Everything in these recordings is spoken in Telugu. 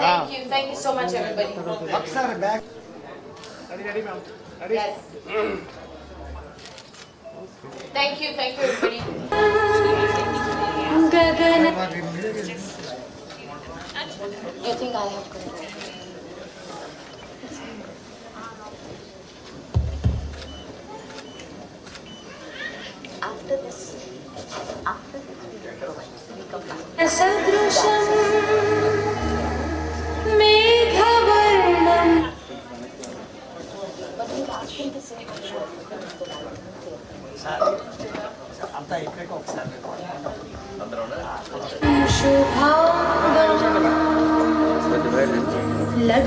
ఎల్ఈడి అని ఆపగలరా Thank you, thank you so much, everybody. ఒకసారి back Yes. Thank you, thank you, everybody. గగన You think I have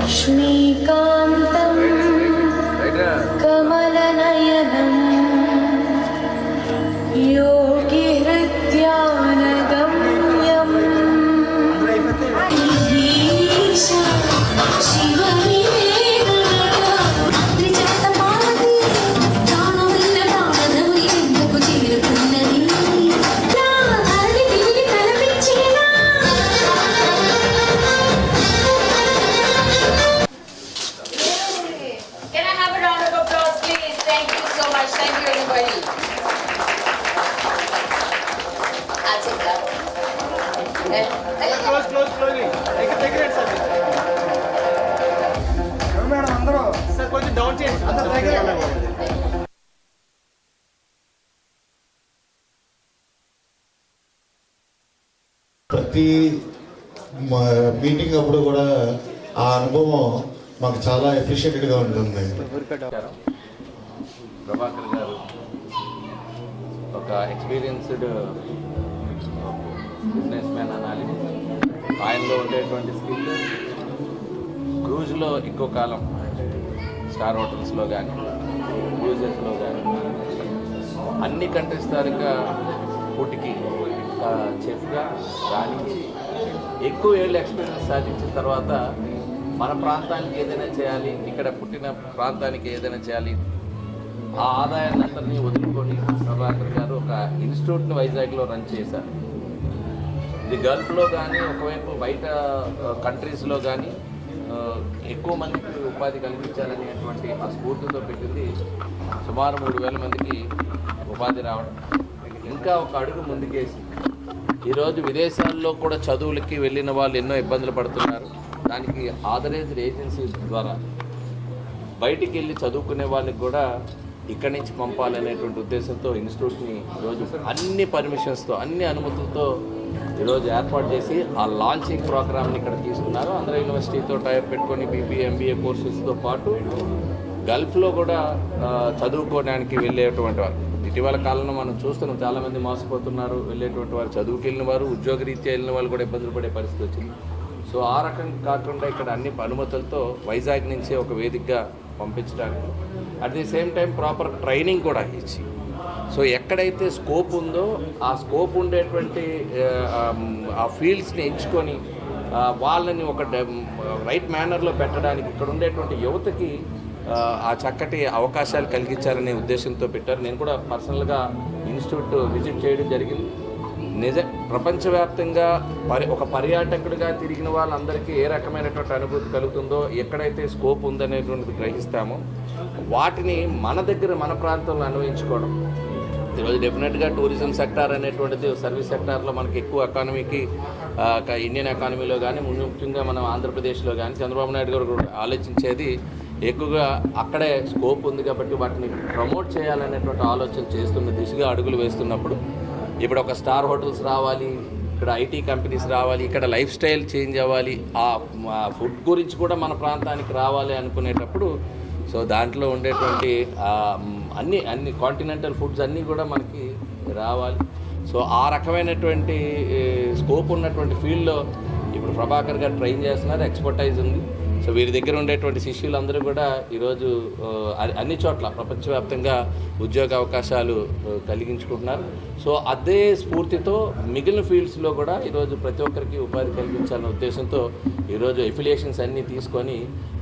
Shmika. Thank you so much. Thank you, everybody. I'll take that. Sir ఎవరు మేడం అందరూ. సార్ కొంచెం డౌన్ చేయండి. అందరు దగ్గర ప్రతి మీటింగ్ అప్పుడు కూడా ఆ అనుభవం మాకు చాలా ఎఫిషియెంట్గా ఉంటుంది. ప్రభాకర్ గారు ఒక ఎక్స్పీరియన్స్డ్ బిజినెస్ మ్యాన్ అనాలి ఆయనలో ఉండేటువంటి స్కిల్ క్రూజ్లో ఎక్కువ కాలం స్టార్ హోటల్స్లో కానీ క్రూజెస్లో కానీ అన్ని కంట్రీస్ తాలూకా ఫుడ్కి చెఫ్గా రాణించి ఎక్కువ ఏళ్ళు ఎక్స్పీరియన్స్ సాధించిన తర్వాత మన ప్రాంతానికి ఏదైనా చేయాలి ఇక్కడ పుట్టిన ప్రాంతానికి ఏదైనా చేయాలి ఆ ఆదాయాన్ని అందరినీ వదులుకొని ప్రభాకర్ గారు ఒక ఇన్స్టిట్యూట్ని వైజాగ్లో రన్ చేశారు. ఇది గల్ఫ్లో కానీ ఒకవైపు బయట కంట్రీస్లో కానీ ఎక్కువ మందికి ఉపాధి కల్పించాలనేటువంటి ఆ స్ఫూర్తితో పెట్టింది సుమారు మూడు వేల మందికి ఉపాధి రావడం. ఇంకా ఒక అడుగు ముందుకేసి ఈరోజు విదేశాల్లో కూడా చదువులకి వెళ్ళిన వాళ్ళు ఎన్నో ఇబ్బందులు పడుతున్నారు. దానికి ఆథరైజ్డ్ ఏజెన్సీస్ ద్వారా బయటికి వెళ్ళి చదువుకునే వాళ్ళకి కూడా ఇక్కడి నుంచి పంపాలనేటువంటి ఉద్దేశంతో ఇన్స్టిట్యూట్ని ఈరోజు అన్ని పర్మిషన్స్తో అన్ని అనుమతులతో ఈరోజు ఏర్పాటు చేసి ఆ లాంచింగ్ ప్రోగ్రామ్ని ఇక్కడ తీసుకున్నారు. ఆంధ్ర యూనివర్సిటీతో టైప్ పెట్టుకొని బీబీ ఎంబీఏ కోర్సెస్తో పాటు గల్ఫ్లో కూడా చదువుకోవడానికి వెళ్ళేటువంటి వారు. ఇటీవల కాలంలో మనం చూస్తున్నాం చాలామంది మోసపోతున్నారు వెళ్ళేటువంటి వారు చదువుకి వెళ్ళిన వారు ఉద్యోగరీత్యా వెళ్ళిన వాళ్ళు కూడా ఇబ్బందులు పడే పరిస్థితి వచ్చింది. సో ఆ రకం కాకుండా ఇక్కడ అన్ని అనుమతులతో వైజాగ్ నుంచి ఒక వేదికగా పంపించడానికి. At the same time proper training కూడా ఇచ్చి. సో ఎక్కడైతే స్కోప్ ఉందో ఆ స్కోప్ ఉండేటువంటి ఆ, ఫీల్డ్స్ని ఎంచుకొని వాళ్ళని ఒక రైట్ మేనర్లో పెట్టడానికి ఇక్కడ ఉండేటువంటి యువతకి ఆ, ఆ చక్కటి అవకాశాలు కలిగించాలనే ఉద్దేశంతో పెట్టారు. నేను కూడా పర్సనల్గా ఇన్స్టిట్యూట్ విజిట్ చేయడం జరిగింది. నిజ ప్రపంచవ్యాప్తంగా పరి ఒక పర్యాటకుడిగా తిరిగిన వాళ్ళందరికీ ఏ రకమైనటువంటి అనుభూతి కలుగుతుందో ఎక్కడైతే స్కోప్ ఉందనేటువంటిది గ్రహిస్తామో వాటిని మన దగ్గర మన ప్రాంతంలో అన్వయించుకోవడం. ఈరోజు డెఫినెట్గా టూరిజం సెక్టార్ అనేటువంటిది సర్వీస్ సెక్టార్లో మనకి ఎక్కువ ఎకానమీకి ఇండియన్ ఎకానమీలో కానీ ముఖ్యంగా మనం ఆంధ్రప్రదేశ్లో కానీ చంద్రబాబు నాయుడు గారు ఆలోచించేది ఎక్కువగా అక్కడే స్కోప్ ఉంది కాబట్టి వాటిని ప్రమోట్ చేయాలనేటువంటి ఆలోచన చేస్తున్న దిశగా అడుగులు వేస్తున్నప్పుడు ఇప్పుడు ఒక స్టార్ హోటల్స్ రావాలి ఇక్కడ ఐటీ కంపెనీస్ రావాలి ఇక్కడ లైఫ్ స్టైల్ చేంజ్ అవ్వాలి ఆ ఫుడ్ గురించి కూడా మన ప్రాంతానికి రావాలి అనుకునేటప్పుడు సో దాంట్లో ఉండేటువంటి అన్ని అన్ని కాంటినెంటల్ ఫుడ్స్ అన్నీ కూడా మనకి రావాలి. సో ఆ రకమైనటువంటి స్కోప్ ఉన్నటువంటి ఫీల్డ్లో ఇప్పుడు ప్రభాకర్ గారు ట్రైన్ చేస్తున్నారు ఎక్స్పర్టైజ్ ఉంది. సో వీరి దగ్గర ఉండేటువంటి శిష్యులందరూ కూడా ఈరోజు అన్ని చోట్ల ప్రపంచవ్యాప్తంగా ఉద్యోగ అవకాశాలు కలిగించుకుంటున్నారు. సో అదే స్ఫూర్తితో మిగిలిన ఫీల్డ్స్లో కూడా ఈరోజు ప్రతి ఒక్కరికి ఉపాధి కలిగించాలనే ఉద్దేశంతో ఈరోజు ఎఫిలియేషన్స్ అన్నీ తీసుకొని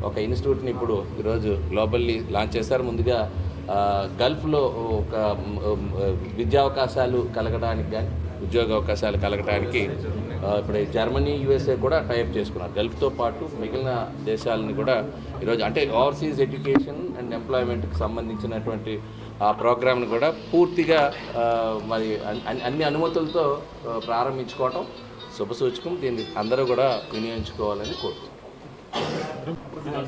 ఒక ఇన్స్టిట్యూట్ని ఇప్పుడు ఈరోజు గ్లోబల్లీ లాంచ్ చేశారు. ముందుగా గల్ఫ్లో ఒక విద్యా అవకాశాలు కలగడానికి కానీ ఉద్యోగ అవకాశాలు కలగడానికి ఇప్పుడు జర్మనీ యూఎస్ఏ కూడా టైప్ చేసుకున్నారు. గల్ఫ్తో పాటు మిగిలిన దేశాలని కూడా ఈరోజు అంటే ఓవర్సీస్ ఎడ్యుకేషన్ అండ్ ఎంప్లాయ్మెంట్కి సంబంధించినటువంటి ఆ ప్రోగ్రామ్ని కూడా పూర్తిగా మరి అన్ని- అన్ని అనుమతులతో ప్రారంభించుకోవటం శుభసూచకం. దీన్ని అందరూ కూడా వినియోగించుకోవాలని కోరుతున్నాను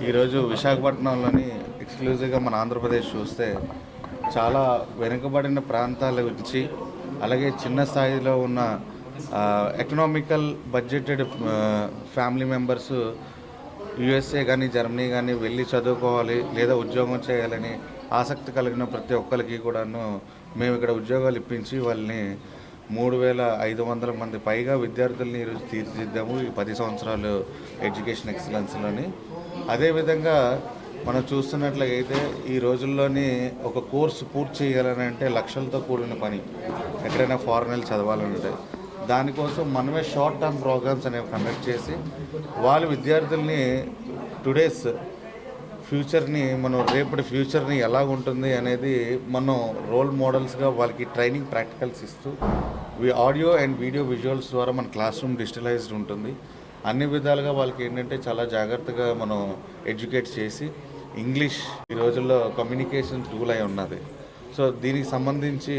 ఈరోజు విశాఖపట్నంలోని ఎక్స్క్లూజివ్గా మన ఆంధ్రప్రదేశ్ చూస్తే చాలా వెనుకబడిన ప్రాంతాల గురించి అలాగే చిన్న స్థాయిలో ఉన్న economical budgeted family members USA కానీ జర్మనీ కానీ వెళ్ళి చదువుకోవాలి లేదా ఉద్యోగం చేయాలని ఆసక్తి కలిగిన ప్రతి ఒక్కరికి కూడాను మేము ఇక్కడ ఉద్యోగాలు ఇప్పించి వాళ్ళని మూడు వేల ఐదు వందల మంది పైగా విద్యార్థుల్ని ఈరోజు తీర్చిదిద్దాము ఈ పది సంవత్సరాలు ఎడ్యుకేషన్ ఎక్సలెన్స్లోని. అదేవిధంగా మనం చూస్తున్నట్లయితే ఈ రోజుల్లోని ఒక కోర్సు పూర్తి చేయాలని అంటే లక్షలతో కూడిన పని. ఎక్కడైనా ఫారెన్ వెళ్ళి చదవాలంటే దానికోసం మనమే షార్ట్ టర్మ్ ప్రోగ్రామ్స్ అనేవి కండక్ట్ చేసి వాళ్ళ విద్యార్థుల్ని టుడేస్ ఫ్యూచర్ని మనం రేపటి ఫ్యూచర్ని ఎలా ఉంటుంది అనేది మనం రోల్ మోడల్స్గా వాళ్ళకి ట్రైనింగ్ ప్రాక్టికల్స్ ఇస్తూ వి ఆడియో అండ్ వీడియో విజువల్స్ ద్వారా మన క్లాస్ రూమ్ డిజిటలైజ్డ్ ఉంటుంది. అన్ని విధాలుగా వాళ్ళకి ఏంటంటే చాలా జాగ్రత్తగా మనం ఎడ్యుకేట్ చేసి ఇంగ్లీష్ ఈ రోజుల్లో కమ్యూనికేషన్ టూల్ అయి ఉన్నది. సో దీనికి సంబంధించి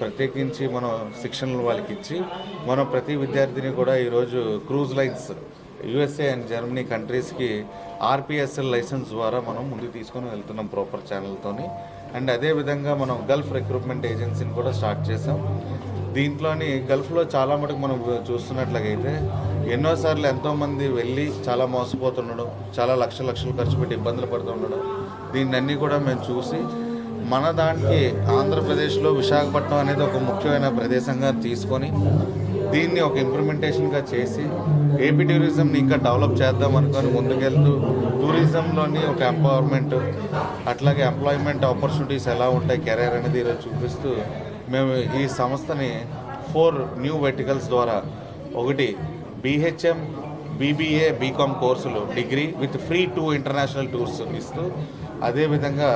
ప్రత్యేకించి మనం శిక్షణలు వాళ్ళకి ఇచ్చి మనం ప్రతి విద్యార్థిని కూడా ఈరోజు cruise lines USA and Germany కంట్రీస్కి ఆర్పిఎస్ఎల్ లైసెన్స్ ద్వారా మనం ముందుకు తీసుకొని వెళ్తున్నాం ప్రాపర్ ఛానల్తోని. అండ్ అదేవిధంగా మనం గల్ఫ్ రిక్రూట్మెంట్ ఏజెన్సీని కూడా స్టార్ట్ చేసాం దీంట్లోని గల్ఫ్లో చాలా మటుకు మనం చూస్తున్నట్లయితే ఎన్నోసార్లు ఎంతోమంది వెళ్ళి చాలా మోసపోతుండడం చాలా లక్ష లక్షలు ఖర్చు పెట్టి ఇబ్బందులు పడుతుండడం దీన్ని అన్నీ కూడా మేము చూసి మన దానికి ఆంధ్రప్రదేశ్లో విశాఖపట్నం అనేది ఒక ముఖ్యమైన ప్రదేశంగా తీసుకొని దీన్ని ఒక ఇంప్లిమెంటేషన్గా చేసి ఏపీ టూరిజంని ఇంకా డెవలప్ చేద్దాం అనుకొని ముందుకెళ్తూ టూరిజంలోని ఒక ఎంపవర్మెంట్ అట్లాగే ఎంప్లాయ్మెంట్ ఆపర్చునిటీస్ ఎలా ఉంటాయి కెరీర్ అనేది ఈరోజు చూపిస్తూ మేము ఈ సంస్థని ఫోర్ న్యూ వెర్టికల్స్ ద్వారా ఒకటి బీహెచ్ఎం బీబీఏ బీకామ్ కోర్సులు degree with free to international tours ఇస్తూ అదేవిధంగా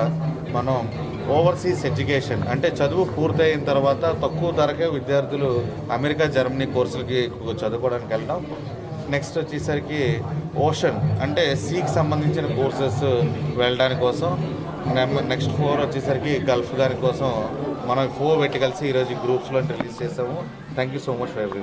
మనం ఓవర్సీస్ ఎడ్యుకేషన్ అంటే చదువు పూర్తయిన తర్వాత తక్కువ ధరకే విద్యార్థులు అమెరికా జర్మనీ కోర్సులకి చదువుకోవడానికి వెళ్ళడం నెక్స్ట్ వచ్చేసరికి ఓషన్ అంటే సీకి సంబంధించిన కోర్సెస్ వెళ్ళడానికి కోసం. నెక్స్ట్ ఫోర్ వచ్చేసరికి గల్ఫ్ దాని కోసం మనం ఫోర్ పెట్టి కలిసి ఈరోజు గ్రూప్స్లో రిలీజ్ చేసాము. Thank you so much for every